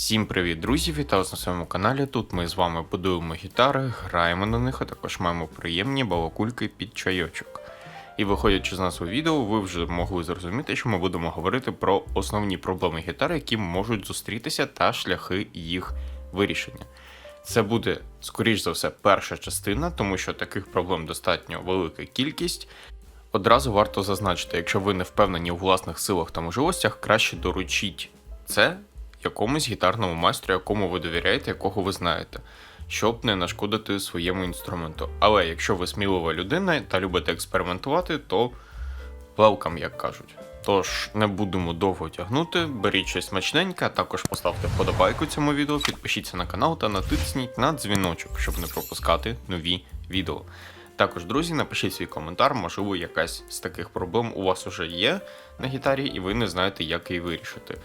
Всім привіт, друзі! Вітаю на своєму каналі. Тут ми з вами будуємо гітари, граємо на них, а також маємо приємні балакульки під чайочок. І виходячи з назви відео, ви вже могли зрозуміти, що ми будемо говорити про основні проблеми гітари, які можуть зустрітися, та шляхи їх вирішення. Це буде, скоріш за все, перша частина, тому що таких проблем достатньо велика кількість. Одразу варто зазначити, якщо ви не впевнені у власних силах та можливостях, краще доручіть це якомусь гітарному майстру, якому ви довіряєте, якого ви знаєте, щоб не нашкодити своєму інструменту. Але якщо ви смілива людина та любите експериментувати, то welcome, як кажуть. Тож не будемо довго тягнути, беріть щось смачненьке, також поставте вподобайку цьому відео, підпишіться на канал та натисніть на дзвіночок, щоб не пропускати нові відео. Також, друзі, напишіть свій коментар, можливо, якась з таких проблем у вас уже є на гітарі, і ви не знаєте, як її вирішити.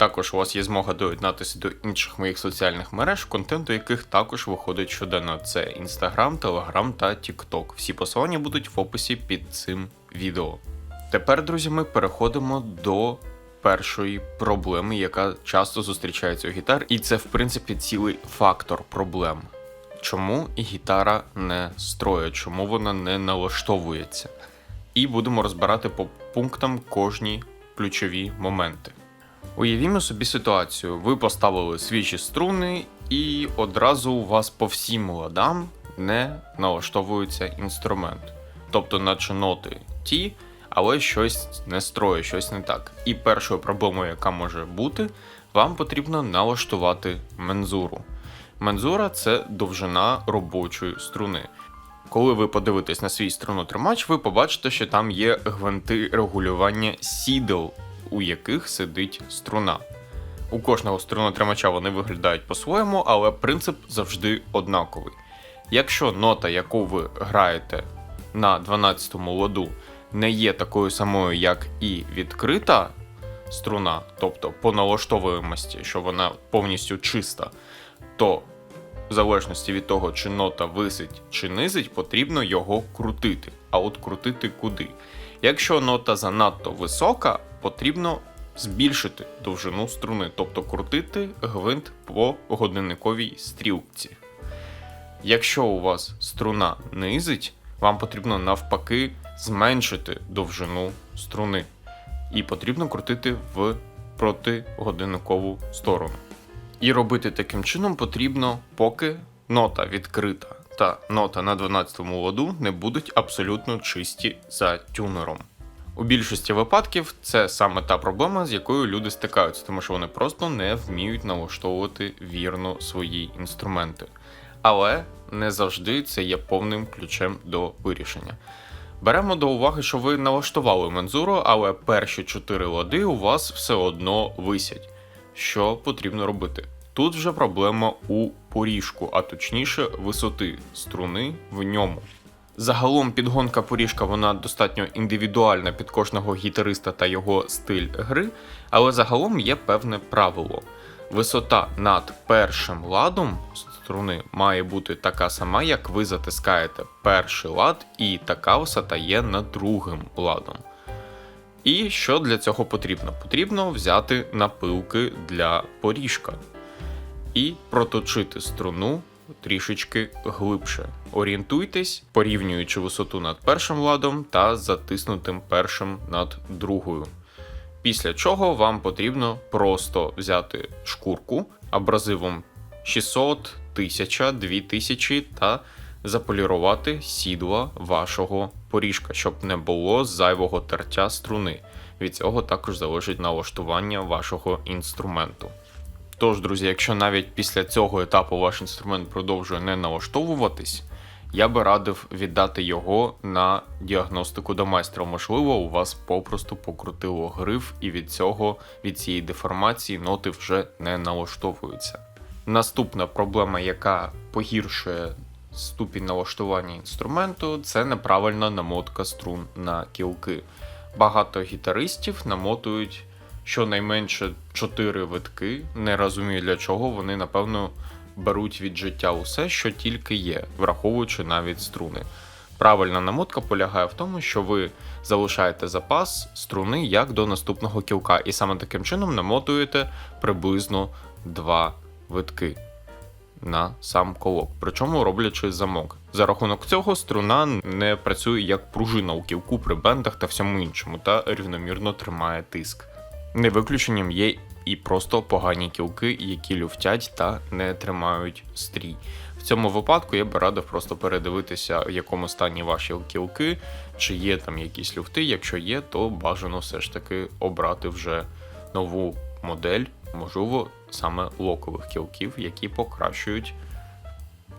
Також у вас є змога доєднатися до інших моїх соціальних мереж, контент до яких також виходить щоденно. Це Instagram, Telegram та TikTok. Всі посилання будуть в описі під цим відео. Тепер, друзі, ми переходимо до першої проблеми, яка часто зустрічається у гітар, і це, в принципі, цілий фактор проблем. Чому гітара не строє, чому вона не налаштовується? І будемо розбирати по пунктам кожні ключові моменти. Уявімо собі ситуацію: ви поставили свіжі струни, і одразу у вас по всім ладам не налаштовується інструмент. Тобто, наче ноти ті, але щось не строє, щось не так. І першою проблемою, яка може бути, вам потрібно налаштувати мензуру. Мензура це довжина робочої струни. Коли ви подивитесь на свій струнотримач, ви побачите, що там є гвинти регулювання сідел, у яких сидить струна. У кожного струнотримача вони виглядають по-своєму, але принцип завжди однаковий. Якщо нота, яку ви граєте на 12 му ладу, не є такою самою, як і відкрита струна, тобто по налаштовуємості, що вона повністю чиста, то в залежності від того, чи нота висить чи низить, потрібно його крутити. А от крутити куди? Якщо нота занадто висока, потрібно збільшити довжину струни, тобто крутити гвинт по годинниковій стрілці. Якщо у вас струна низить, вам потрібно навпаки зменшити довжину струни. І потрібно крутити в протигодинникову сторону. І робити таким чином потрібно, поки нота відкрита та нота на 12 му ладу не будуть абсолютно чисті за тюнером. У більшості випадків це саме та проблема, з якою люди стикаються, тому що вони просто не вміють налаштовувати вірно свої інструменти. Але не завжди це є повним ключем до вирішення. Беремо до уваги, що ви налаштували мензуру, але перші 4 лади у вас все одно висять. Що потрібно робити? Тут вже проблема у поріжку, а точніше висоти струни в ньому. Загалом підгонка поріжка вона достатньо індивідуальна під кожного гітариста та його стиль гри, але загалом є певне правило. Висота над першим ладом струни має бути така сама, як ви затискаєте перший лад, і така висота є над другим ладом. І що для цього потрібно? Потрібно взяти напилки для поріжка і проточити струну трішечки глибше. Орієнтуйтесь, порівнюючи висоту над першим ладом та затиснутим першим над другою. Після чого вам потрібно просто взяти шкурку абразивом 600, 1000, 2000 та заполірувати сідла вашого поріжка, щоб не було зайвого тертя струни. Від цього також залежить налаштування вашого інструменту. Тож, друзі, якщо навіть після цього етапу ваш інструмент продовжує не налаштовуватись, я би радив віддати його на діагностику до майстра. Можливо, у вас попросту покрутило гриф, і від цього, від цієї деформації, ноти вже не налаштовуються. Наступна проблема, яка погіршує ступінь налаштування інструменту, це неправильна намотка струн на кілки. Багато гітаристів намотують щонайменше 4 витки. Не розумію для чого вони, напевно, беруть від життя усе, що тільки є, враховуючи навіть струни. Правильна намотка полягає в тому, що ви залишаєте запас струни як до наступного кілка, і саме таким чином намотуєте приблизно два витки на сам колок, причому роблячи замок. За рахунок цього струна не працює як пружина у кілку при бендах та всьому іншому, та рівномірно тримає тиск. Не виключенням є і просто погані кілки, які люфтять та не тримають стрій. В цьому випадку я би радив просто передивитися, в якому стані ваші кілки, чи є там якісь люфти. Якщо є, то бажано все ж таки обрати вже нову модель, можливо, саме локових кілків, які покращують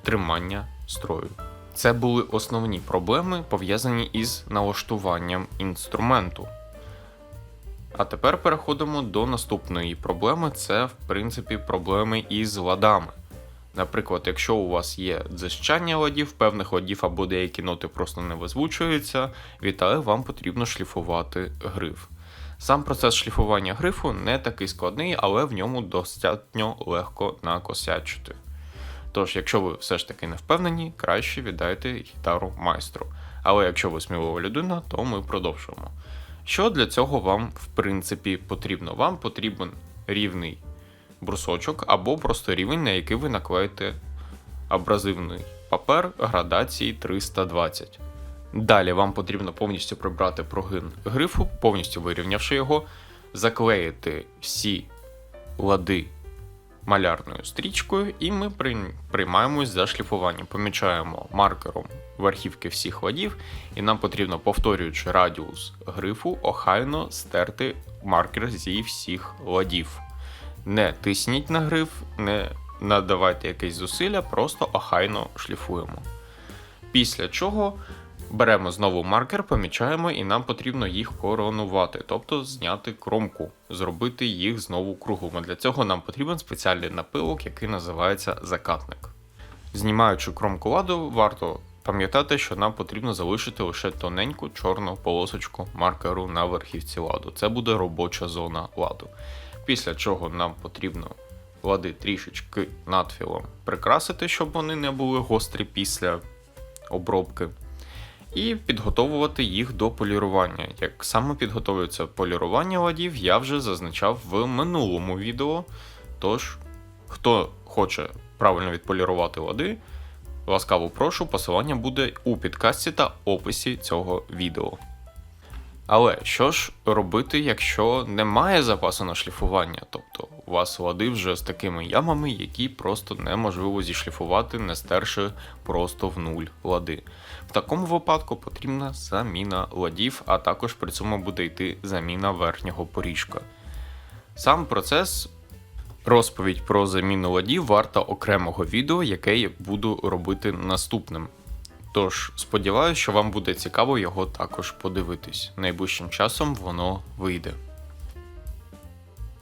тримання строю. Це були основні проблеми, пов'язані із налаштуванням інструменту. А тепер переходимо до наступної проблеми: це, в принципі, проблеми із ладами. Наприклад, якщо у вас є дзищання ладів, певних ладів або деякі ноти просто не визвучуються, вітаю, вам потрібно шліфувати гриф. Сам процес шліфування грифу не такий складний, але в ньому достатньо легко накосячити. Тож, якщо ви все ж таки не впевнені, краще віддайте гітару майстру. Але якщо ви смілива людина, то ми продовжуємо. Що для цього вам, в принципі, потрібно? Вам потрібен рівний брусочок або просто рівень, на який ви наклеїте абразивний папер градації 320. Далі вам потрібно повністю прибрати прогин грифу, повністю вирівнявши його, заклеїти всі лади малярною стрічкою, і ми приймаємось за шліфування. Помічаємо маркером верхівки всіх ладів, і нам потрібно, повторюючи радіус грифу, охайно стерти маркер зі всіх ладів. Не тисніть на гриф, не надавайте якесь зусилля, просто охайно шліфуємо. Після чого беремо знову маркер, помічаємо, і нам потрібно їх коронувати, тобто зняти кромку, зробити їх знову круглими. Для цього нам потрібен спеціальний напилок, який називається закатник. Знімаючи кромку ладу, варто пам'ятати, що нам потрібно залишити лише тоненьку чорну полосочку маркеру на верхівці ладу. Це буде робоча зона ладу. Після чого нам потрібно лади трішечки надфілом прикрасити, щоб вони не були гострі після обробки. І підготовувати їх до полірування. Як саме підготовлюється полірування ладів, я вже зазначав в минулому відео. Тож, хто хоче правильно відполірувати лади, ласкаво прошу, посилання буде у підкасті та описі цього відео. Але що ж робити, якщо немає запасу на шліфування? Тобто вас лади вже з такими ямами, які просто неможливо зішліфувати, не стерши просто в нуль лади. В такому випадку потрібна заміна ладів, а також при цьому буде йти заміна верхнього поріжка. Сам процес, розповідь про заміну ладів варта окремого відео, яке я буду робити наступним. Тож сподіваюся, що вам буде цікаво його також подивитись. Найближчим часом воно вийде.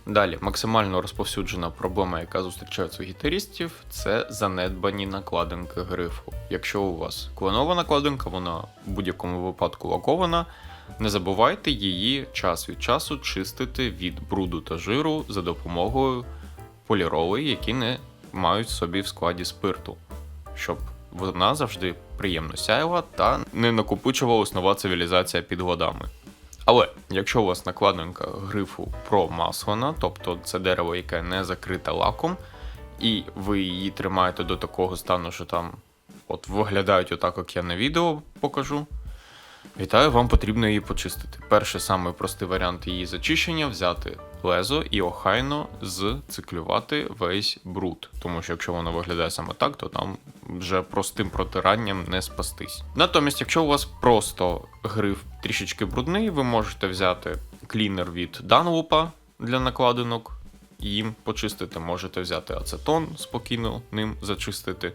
Далі, максимально розповсюджена проблема, яка зустрічається у гітаристів, це занедбані накладинки грифу. Якщо у вас клонова накладинка, вона в будь-якому випадку лакована, не забувайте її час від часу чистити від бруду та жиру за допомогою поліролей, які не мають собі в складі спирту, щоб вона завжди приємно сяяла та не накопичувалась нова цивілізація під водами. Але якщо у вас накладинка грифу промасвана, тобто це дерево, яке не закрите лаком, і ви її тримаєте до такого стану, що там от виглядають отак, як я на відео покажу. Вітаю, вам потрібно її почистити. Перший самий простий варіант її зачищення взяти лезо і охайно зциклювати весь бруд. Тому що якщо воно виглядає саме так, то там вже простим протиранням не спастись. Натомість, якщо у вас просто гриф трішечки брудний, ви можете взяти клінер від Dunlop для накладинок. Їм почистити, можете взяти ацетон, спокійно ним зачистити.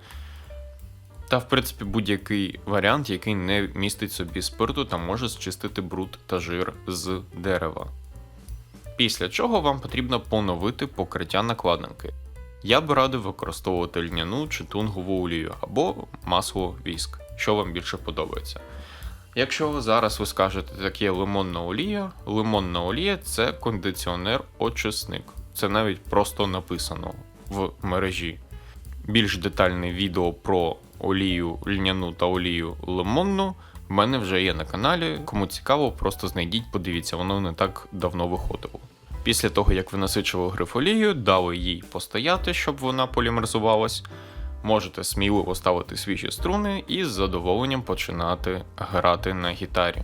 Та, в принципі, будь-який варіант, який не містить собі спирту та може зчистити бруд та жир з дерева. Після чого вам потрібно поновити покриття накладинки. Я б радив використовувати льняну чи тунгову олію або масло віск, що вам більше подобається. Якщо зараз ви скажете таке лимонна олія, лимонна олія це кондиціонер-очисник. Це навіть просто написано в мережі. Більш детальне відео про олію льняну та олію лимонну в мене вже є на каналі. Кому цікаво, просто знайдіть, подивіться, воно не так давно виходило. Після того, як ви насичили гриф олією, дали їй постояти, щоб вона полімеризувалась. Можете сміливо ставити свіжі струни і з задоволенням починати грати на гітарі.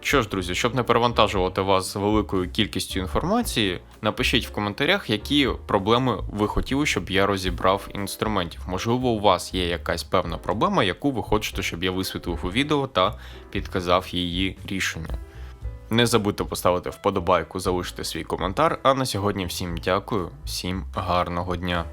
Що ж, друзі, щоб не перевантажувати вас великою кількістю інформації, напишіть в коментарях, які проблеми ви хотіли, щоб я розібрав інструментів. Можливо, у вас є якась певна проблема, яку ви хочете, щоб я висвітлив у відео та підказав її рішення. Не забудьте поставити вподобайку, залишити свій коментар. А на сьогодні всім дякую, всім гарного дня.